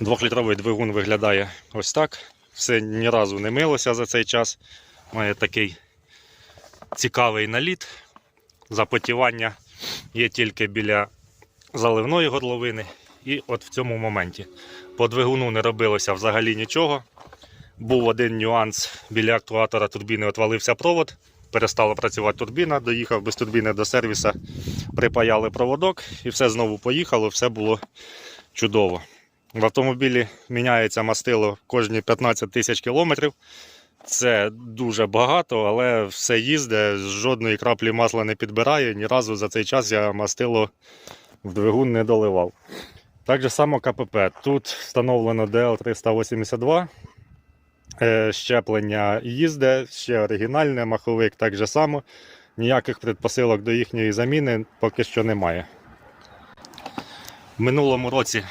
Двохлітровий двигун виглядає ось так. Все ні разу не милося за цей час. Має такий цікавий наліт. Запотівання є тільки біля заливної горловини. І от в цьому моменті. По двигуну не робилося взагалі нічого. Був один нюанс біля актуатора турбіни отвалився провод, перестала працювати турбіна, доїхав без турбіни до сервіса, припаяли проводок і все знову поїхало, все було чудово. В автомобілі міняється мастило кожні 15 тисяч кілометрів. Це дуже багато, але все їздить, жодної краплі масла не підбирає. Ні разу за цей час я мастило в двигун не доливав. Так же само КПП. Тут встановлено DL382. Е, Щеплення їзде, ще оригінальне, маховик так же само. Ніяких предпосилок до їхньої заміни поки що немає. В минулому році